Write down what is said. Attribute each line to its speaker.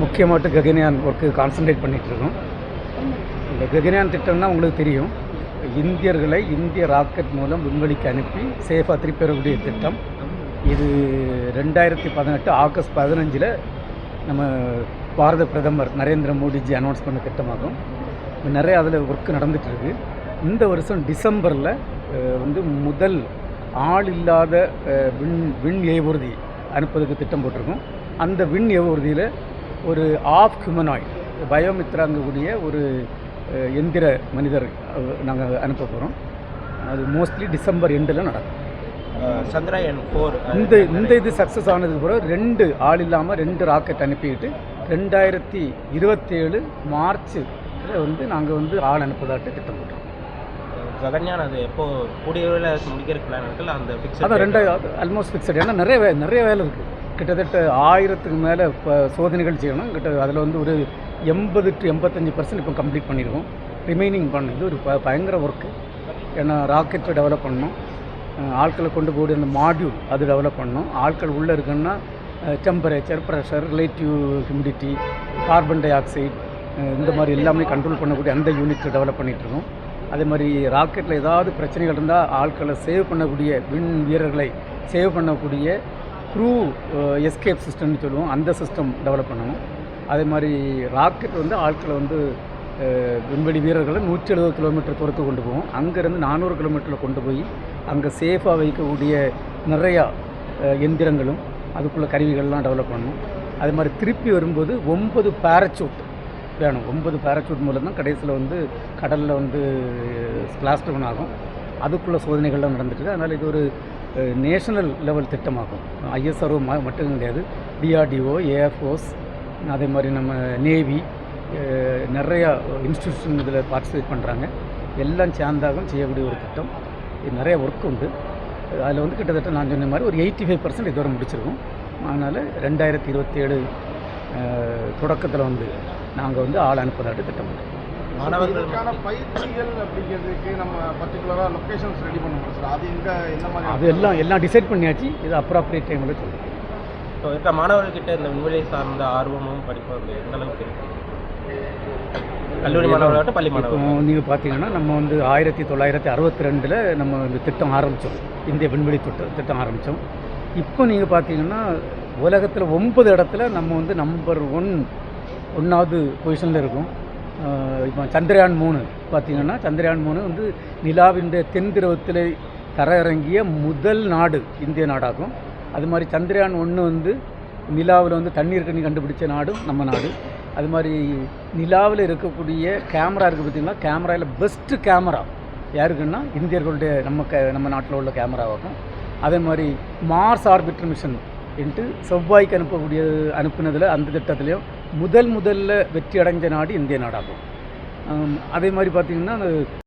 Speaker 1: முக்கியமாட்டு Gaganyaan work concentrate பண்ணிகிட்ருக்கோம் இந்த ககன்யான் திட்டம்னா உங்களுக்கு தெரியும். இந்தியர்களை இந்திய ராக்கெட் மூலம் விண்வெளிக்கு அனுப்பி சேஃபாக திருப்பி வரக்கூடிய திட்டம். இது ரெண்டாயிரத்தி பதினெட்டு ஆகஸ்ட் பதினஞ்சில் நம்ம பாரத பிரதமர் நரேந்திர மோடிஜி அனௌன்ஸ் பண்ண திட்டமாகும். நிறைய அதில் ஒர்க் நடந்துகிட்ருக்கு இந்த வருஷம் டிசம்பரில் வந்து முதல் ஆள் இல்லாத விண் விண் ஏவூர்தி அனுப்புவதுக்கு திட்டம் போட்டிருக்கோம். அந்த விண் ஏவூர்தியில் ஒரு ஆஃப் ஹியூமனாய்ட் பயோமித்ராங்கக்கூடிய ஒரு எந்திர மனிதர் நாங்கள் அனுப்ப போகிறோம் அது மோஸ்ட்லி டிசம்பர் எண்டில் நடக்கும்.
Speaker 2: சந்திராயன் ஃபோர்
Speaker 1: இந்த இந்த இது சக்ஸஸ் ஆனதுக்கு பிறகு ரெண்டு ஆள் இல்லாமல் ரெண்டு ராக்கெட் அனுப்பிக்கிட்டு ரெண்டாயிரத்தி இருபத்தேழு மார்ச் வந்து நாங்கள் வந்து ஆள் அனுப்புவதாட்டு திட்டம் போட்டோம்
Speaker 2: ககன்யான் அது எப்போ கூடிய விரைவில் முடிக்கிற பிளான் இருக்குல்ல? அந்த ஃபிக்ஸ்
Speaker 1: அதான் ரெண்டாயிரம் ஆல்மோஸ்ட் ஃபிக்ஸட் ஏன்னா நிறைய நிறைய வேலை இருக்குது கிட்டத்தட்ட ஆயிரத்துக்கு மேலே இப்போ சோதனைகள் செய்யணும் கிட்ட அதில் வந்து ஒரு எண்பது டு எண்பத்தஞ்சு பர்சன்ட் இப்போ கம்ப்ளீட் பண்ணியிருக்கோம் ரிமைனிங் பண்ணது ஒரு ப பயங்கர ஒர்க்கு ஏன்னா ராக்கெட்டை டெவலப் பண்ணணும் ஆட்களை கொண்டு போய் அந்த மாடியூல் அது டெவலப் பண்ணணும் ஆட்கள் உள்ளே இருக்குன்னா temperature pressure relative humidity carbon dioxide இந்த மாதிரி எல்லாமே கண்ட்ரோல் பண்ணக்கூடிய அந்த யூனிட் டெவலப் பண்ணிகிட்ருக்கோம் அதே மாதிரி ராக்கெட்டில் ஏதாவது பிரச்சனைகள் இருந்தால் ஆட்களை சேவ் பண்ணக்கூடிய விண் வீரர்களை சேவ் பண்ணக்கூடிய க்ரூ எஸ்கேப் சிஸ்டம்னு சொல்லுவோம். அந்த சிஸ்டம் டெவலப் பண்ணணும். அதே மாதிரி ராக்கெட் வந்து ஆட்களை வந்து uh, விண்வெளி வீரர்களை நூற்றி எழுபது கிலோமீட்டர் தூரத்துக்கு கொண்டு போவோம். அங்கேருந்து நானூறு கிலோமீட்டரில் கொண்டு போய் அங்கே சேஃபாக வைக்கக்கூடிய நிறையா uh, எந்திரங்களும் அதுக்குள்ள கருவிகள்லாம் டெவலப் பண்ணணும். அதே மாதிரி திருப்பி வரும்போது ஒன்பது பேரச்சூட் வேணும். ஒன்பது பேரச்சூட் மூலம் தான் கடைசியில் வந்து கடலில் வந்து uh, ஸ்பிளாஸ் ஆகும். அதுக்குள்ள சோதனைகள்லாம் நடந்துட்டு அதனால் இது ஒரு நேஷனல் லெவல் திட்டமாகும். ஐஎஸ்ஆர்ஓ மட்டும் கிடையாது. டிஆர்டிஓ ஏஎஃப்ஓஸ் அதே மாதிரி நம்ம நேவி நிறையா இன்ஸ்டியூஷன் இதில் பார்ட்டிசிபேட் பண்ணுறாங்க எல்லாம் சேர்ந்தாகவும் செய்யக்கூடிய ஒரு திட்டம். இது நிறைய ஒர்க் உண்டு. அதில் வந்து கிட்டத்தட்ட நான் சொன்ன மாதிரி ஒரு எயிட்டி ஃபைவ் பர்சன்ட் இதுவரை முடிச்சிருக்கோம். அதனால் ரெண்டாயிரத்தி இருபத்தேழு தொடக்கத்தில் வந்து நாங்கள் வந்து ஆள் அனுப்புவதாட்டு திட்டம் பண்ணுறோம்
Speaker 2: மாணவர்கள்
Speaker 3: இதற்கான பயிற்சிகள் அப்படிங்கிறதுக்கு நம்ம பர்டிகுலராக லொக்கேஷன்ஸ் ரெடி பண்ணணும் சார் அது எங்க எந்த மாதிரி
Speaker 1: அது எல்லாம் எல்லாம் டிசைட் பண்ணியாச்சு. இது அப்ராப்ரியேட் டைமில் சொல்லுங்கள்
Speaker 2: இப்போ இருக்க மாணவர்கள்கிட்ட இந்த விண்வெளி சார்ந்த ஆர்வமும் படிப்பும் எந்த அளவுக்கு இருக்கு? கல்லூரி மாணவர்களாகட்டும் பள்ளி மாணவர்கள்
Speaker 1: நீங்கள் பார்த்தீங்கன்னா நம்ம வந்து ஆயிரத்தி தொள்ளாயிரத்தி அறுபத்தி ரெண்டில் நம்ம இந்த திட்டம் ஆரம்பித்தோம் இந்திய விண்வெளி திட்டம் திட்டம் ஆரம்பித்தோம் இப்போ நீங்கள் பார்த்தீங்கன்னா உலகத்தில் ஒன்பது இடத்துல நம்ம வந்து நம்பர் ஒன் ஒன்றாவது பொசிஷனில் இருக்கும். இப்போ சந்திரயான் மூணு பார்த்திங்கன்னா சந்திரயான் மூணு வந்து நிலாவின் தென் திரவத்தில் தரையிறங்கிய முதல் நாடு இந்திய நாடாகும். அது மாதிரி சந்திரயான் ஒன்று வந்து நிலாவில் வந்து தண்ணீர் கண்ணி கண்டுபிடிச்ச நாடும் நம்ம நாடு. அது மாதிரி நிலாவில் இருக்கக்கூடிய கேமரா இருக்குது பார்த்திங்கன்னா கேமராவில் பெஸ்ட்டு கேமரா யாருக்குன்னா இந்தியர்களுடைய நம்ம க நம்ம நாட்டில் உள்ள கேமராவாகும் அதே மாதிரி மார்ஸ் ஆர்பிட்டர் மிஷன் என்று செவ்வாய்க்கு அனுப்பக்கூடிய அனுப்புனதில் அந்த திட்டத்துலேயும் முதல் முதல்ல வெற்றி அடைஞ்ச நாடு இந்திய நாடாகும். அதே மாதிரி பார்த்திங்கன்னா